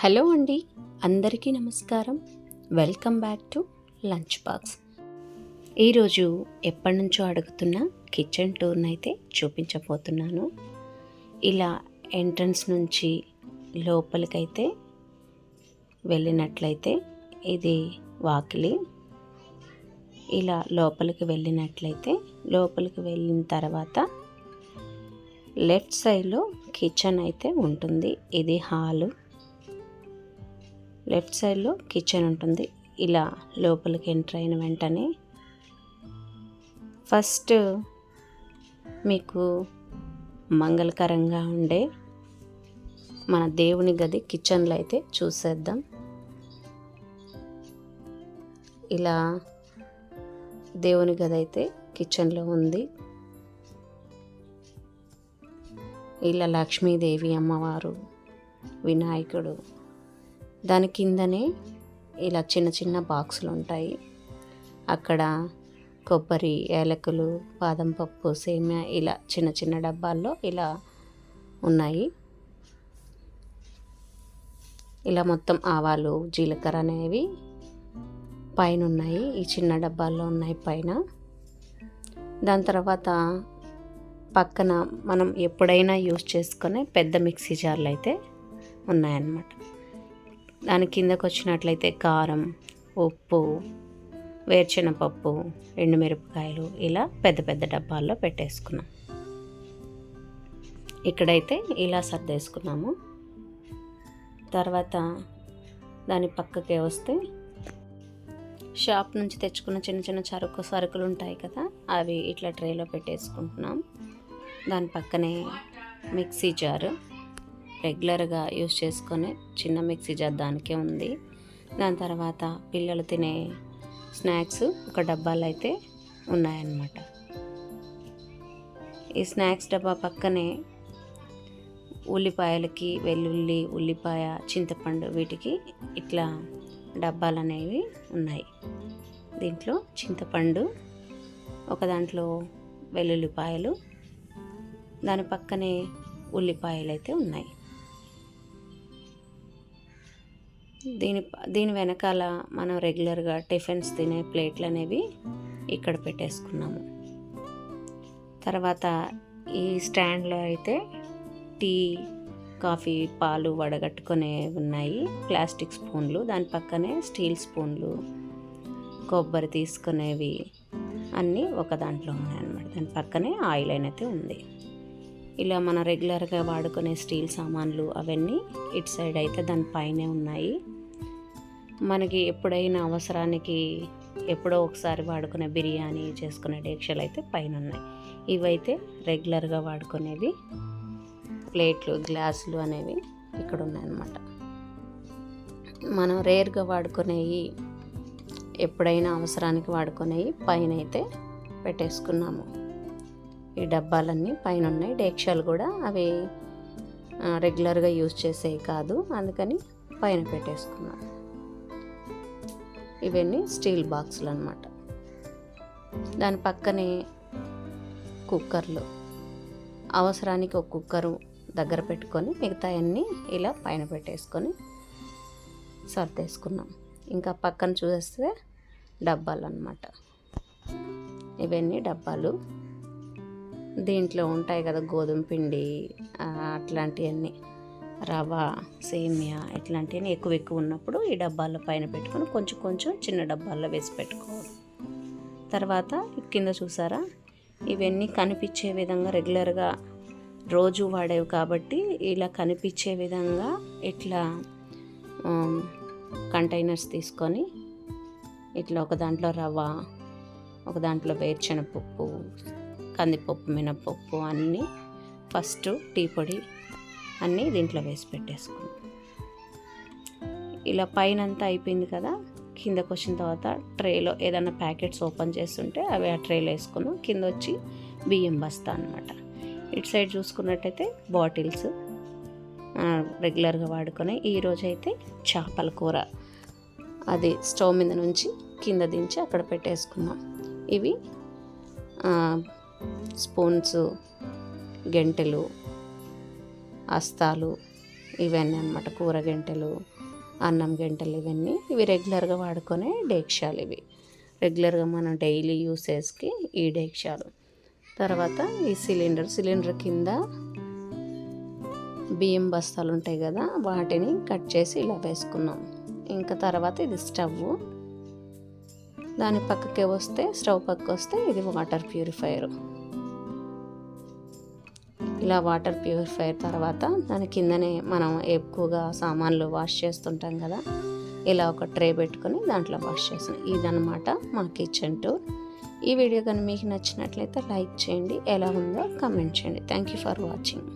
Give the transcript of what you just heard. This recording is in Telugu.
హలో అండి అందరికీ నమస్కారం. Welcome back to lunch box. ఈరోజు ఎప్పటి నుంచో అడుగుతున్న కిచెన్ టూర్ని అయితే చూపించబోతున్నాను. ఇలా ఎంట్రన్స్ నుంచి లోపలికైతే వెళ్ళినట్లయితే ఇది వాకిలి. ఇలా లోపలికి వెళ్ళినట్లయితే లోపలికి వెళ్ళిన తర్వాత లెఫ్ట్ సైడ్లో కిచెన్ అయితే ఉంటుంది. ఇది హాలు. లెఫ్ట్ సైడ్లో కిచెన్ ఉంటుంది. ఇలా లోపలికి ఎంటర్ అయిన వెంటనే ఫస్ట్ మీకు మంగళకరంగా ఉండే మన దేవుని గది కిచెన్లో అయితే చూసేద్దాం. ఇలా దేవుని గది అయితే కిచెన్లో ఉంది. ఇలా లక్ష్మీదేవి అమ్మవారు వినాయకుడు దాని కిందనే ఇలా చిన్న చిన్న బాక్సులు ఉంటాయి. అక్కడ కొబ్బరి ఏలకులు బాదం పప్పు సేమియా ఇలా చిన్న చిన్న డబ్బాల్లో ఇలా ఉన్నాయి. ఇలా మొత్తం ఆవాలు జీలకర్ర అనేవి పైన ఉన్నాయి ఈ చిన్న డబ్బాల్లో ఉన్నాయి పైన. దాని తర్వాత పక్కన మనం ఎప్పుడైనా యూస్ చేసుకునే పెద్ద మిక్సీ జార్లు అయితే ఉన్నాయన్నమాట. దాని కిందకు వచ్చినట్లయితే కారం ఉప్పు వేరుశెనపప్పు ఎండు మిరపకాయలు ఇలా పెద్ద పెద్ద డబ్బాల్లో పెట్టేసుకున్నాం. ఇక్కడైతే ఇలా సర్దేసుకున్నాము. తర్వాత దాని పక్కకే వస్తే షాప్ నుంచి తెచ్చుకున్న చిన్న చిన్న సరుకు సరుకులు ఉంటాయి కదా అవి ఇట్లా ట్రేలో పెట్టేసుకుంటున్నాం. దాని పక్కనే మిక్సీ జారు. రెగ్యులర్గా యూస్ చేసుకునే చిన్న మిక్సీ జార్ దానికే ఉంది. దాని తర్వాత పిల్లలు తినే స్నాక్స్ ఒక డబ్బాలు అయితే ఉన్నాయన్నమాట. ఈ స్నాక్స్ డబ్బా పక్కనే ఉల్లిపాయలకి వెల్లుల్లి ఉల్లిపాయ చింతపండు వీటికి ఇట్లా డబ్బాలు అనేవి ఉన్నాయి. దీంట్లో చింతపండు ఒక దాంట్లో వెల్లుల్లిపాయలు దాని పక్కనే ఉల్లిపాయలు అయితే ఉన్నాయి. దీని దీని వెనకాల మనం రెగ్యులర్గా టిఫిన్స్ తినే ప్లేట్లు అనేవి ఇక్కడ పెట్టేసుకున్నాము. తర్వాత ఈ స్టాండ్లో అయితే టీ కాఫీ పాలు వడగట్టుకునే ఉన్నాయి. ప్లాస్టిక్ స్పూన్లు దాని పక్కనే స్టీల్ స్పూన్లు కొబ్బరి తీసుకునేవి అన్నీ ఒక దాంట్లో ఉన్నాయన్నమాట. దాని పక్కనే ఆయిల్ అయితే ఉంది. ఇలా మన రెగ్యులర్గా వాడుకునే స్టీల్ సామాన్లు అవన్నీ ఇటు సైడ్ అయితే దాని పైనే ఉన్నాయి. మనకి ఎప్పుడైనా అవసరానికి ఎప్పుడో ఒకసారి వాడుకునే బిర్యానీ చేసుకునే డేక్షలు అయితే పైన ఉన్నాయి ఇవైతే రెగ్యులర్గా వాడుకునేవి ప్లేట్లు గ్లాసులు అనేవి ఇక్కడ ఉన్నాయన్నమాట. మనం రేర్గా వాడుకునేవి ఎప్పుడైనా అవసరానికి వాడుకునేవి పైన అయితే పెట్టేసుకున్నాము. ఈ డబ్బాలన్నీ పైన ఉన్నాయి డేక్షాలు కూడా అవి రెగ్యులర్గా యూజ్ చేసేవి కాదు. అందుకని పైన పెట్టేసుకున్నాను ఇవన్నీ స్టీల్ బాక్సులు అనమాట దాని పక్కనే కుక్కర్లు. అవసరానికి ఒక కుక్కరు దగ్గర పెట్టుకొని మిగతా అన్నీ ఇలా పైన పెట్టేసుకొని సర్దేసుకున్నాం. ఇంకా పక్కన చూస్తే డబ్బాలు అనమాట ఇవన్నీ డబ్బాలు. దీంట్లో ఉంటాయి కదా గోధుమ పిండి అట్లాంటివన్నీ. రవ సేమియా ఇట్లాంటివి ఎక్కువ ఎక్కువ ఉన్నప్పుడు ఈ డబ్బాల పైన పెట్టుకొని కొంచెం కొంచెం చిన్న డబ్బాల్లో వేసి పెట్టుకోవాలి. తర్వాత కింద చూసారా? ఇవన్నీ కనిపించే విధంగా రెగ్యులర్గా రోజు వాడేవి కాబట్టి ఇలా కనిపించే విధంగా ఇట్లా కంటైనర్స్ తీసుకొని ఇట్లా ఒక దాంట్లో రవ్వ ఒక దాంట్లో వేరుశనగపప్పు కందిపప్పు మినపప్పు అన్నీ ఫస్ట్ టీ పొడి అన్నీ దీంట్లో వేసి పెట్టేసుకున్నాం. ఇలా పైన అంతా అయిపోయింది కదా కిందకు వచ్చిన తర్వాత ట్రేలో ఏదైనా ప్యాకెట్స్ ఓపెన్ చేస్తుంటే అవి ఆ ట్రేలో వేసుకున్నాం కింద వచ్చి బియ్యం బస్తా అనమాట ఇటు సైడ్ చూసుకున్నట్టయితే బాటిల్స్ రెగ్యులర్గా వాడుకొని ఈరోజు అయితే చేపల కూర. అది స్టవ్ మీద నుంచి కింద దించి అక్కడ పెట్టేసుకున్నాం. ఇవి స్పూన్స్ గెంటెలు అస్తాలు ఇవన్నీ అనమాట కూర గంటెలు అన్నం గంటలు ఇవన్నీ ఇవి రెగ్యులర్గా వాడుకునే డేక్షాలు ఇవి. రెగ్యులర్గా మనం డైలీ యూసేజ్కి ఈ డేక్షాలు. తర్వాత ఈ సిలిండర్ సిలిండర్ కింద బియ్యం బస్తాలు ఉంటాయి కదా వాటిని కట్ చేసి ఇలా వేసుకున్నాం. ఇంకా తర్వాత ఇది స్టవ్. దాని పక్కకే వస్తే స్టవ్ పక్క వస్తే ఇది వాటర్ ప్యూరిఫైయర్. ఇలా వాటర్ ప్యూరిఫైయర్ తర్వాత దాని కిందనే మనం ఎక్కువగా సామాన్లు వాష్ చేస్తుంటాం కదా ఇలా ఒక ట్రే పెట్టుకొని దాంట్లో వాష్ చేసాం ఇదనమాట మా కిచెన్ టూర్. ఈ వీడియో కానీ మీకు నచ్చినట్లయితే లైక్ చేయండి ఎలా ఉందో కమెంట్ చేయండి. Thank you for watching